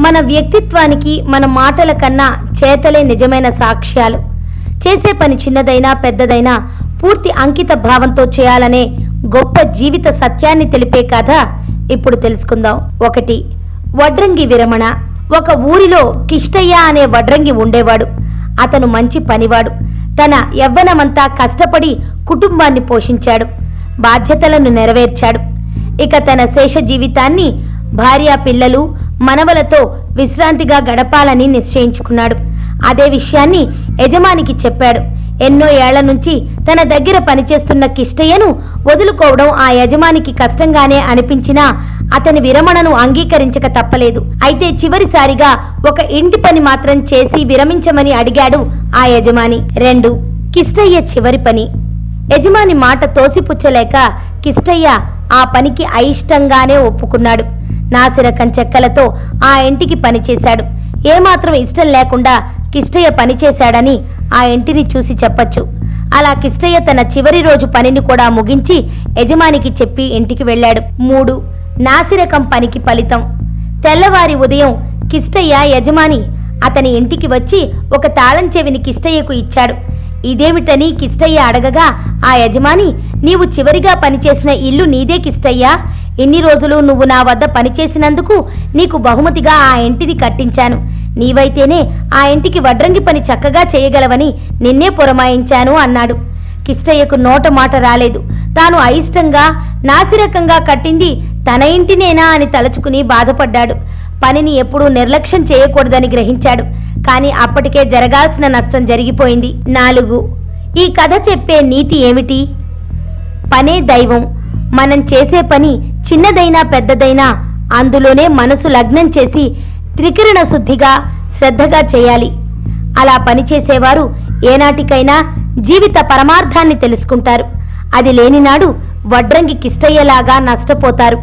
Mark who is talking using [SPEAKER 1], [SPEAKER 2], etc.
[SPEAKER 1] మన వ్యక్తిత్వానికి మన మాటల కన్నా చేతలే నిజమైన సాక్ష్యాలు. చేసే పని చిన్నదైనా పెద్దదైనా పూర్తి అంకిత భావంతో చేయాలనే గొప్ప జీవిత సత్యాన్ని తెలిపే కథ ఇప్పుడు తెలుసుకుందాం. ఒకటి వడ్రంగి విరమణ. ఒక ఊరిలో కిష్టయ్య అనే వడ్రంగి ఉండేవాడు. అతను మంచి పనివాడు. తన యవ్వనమంతా కష్టపడి కుటుంబాన్ని పోషించాడు. బాధ్యతలను నెరవేర్చాడు. ఇక తన శేష జీవితాన్ని భార్య పిల్లలు మనవలతో విశ్రాంతిగా గడపాలని నిశ్చయించుకున్నాడు. అదే విషయాన్ని యజమానికి చెప్పాడు. ఎన్నో ఏళ్ళ నుంచి తన దగ్గర పనిచేస్తున్న కిష్టయ్యను వదులుకోవడం ఆ యజమానికి కష్టంగానే అనిపించినా అతని విరమణను అంగీకరించక తప్పలేదు. అయితే చివరిసారిగా ఒక ఇంటి పని మాత్రం చేసి విరమించమని అడిగాడు ఆ యజమాని. రెండు కిష్టయ్య చివరి పని. యజమాని మాట తోసిపుచ్చలేక కిష్టయ్య ఆ పనికి అయిష్టంగానే ఒప్పుకున్నాడు. నాసిరకం చెక్కలతో ఆ ఇంటికి పనిచేశాడు. ఏమాత్రం ఇష్టం లేకుండా కిష్టయ్య పనిచేశాడని ఆ ఇంటిని చూసి చెప్పొచ్చు. అలా కిష్టయ్య తన చివరి రోజు పనిని కూడా ముగించి యజమానికి చెప్పి ఇంటికి వెళ్ళాడు. మూడు నాసిరకం పనికి ఫలితం. తెల్లవారి ఉదయం కిష్టయ్య యజమాని అతని ఇంటికి వచ్చి ఒక తాళం చెవిని కిష్టయ్యకు ఇచ్చాడు. ఇదేమిటని కిష్టయ్య అడగగా ఆ యజమాని నీవు చివరిగా పనిచేసిన ఇల్లు నీదే కిష్టయ్యా? ఇన్ని రోజులు నువ్వు నా వద్ద పనిచేసినందుకు నీకు బహుమతిగా ఆ ఇంటిని కట్టించాను. నీవైతేనే ఆ ఇంటికి వడ్రంగి పని చక్కగా చేయగలవని నిన్నే పురమాయించాను అన్నాడు. కిష్టయ్యకు నోట మాట రాలేదు. తాను అయిష్టంగా నాసిరకంగా కట్టింది తన ఇంటినేనా అని తలుచుకుని బాధపడ్డాడు. పనిని ఎప్పుడూ నిర్లక్ష్యం చేయకూడదని గ్రహించాడు. కానీ అప్పటికే జరగాల్సిన నష్టం జరిగిపోయింది. నాలుగు ఈ కథ చెప్పే నీతి ఏమిటి? పనే దైవం. మనం చేసే పని చిన్నదైనా పెద్దదైనా అందులోనే మనసు లగ్నం చేసి త్రికిరణ శుద్ధిగా శ్రద్ధగా చేయాలి. అలా పనిచేసేవారు ఏనాటికైనా జీవిత పరమార్థాన్ని తెలుసుకుంటారు. అది లేనినాడు వడ్రంగి కిష్టయ్యలాగా నష్టపోతారు.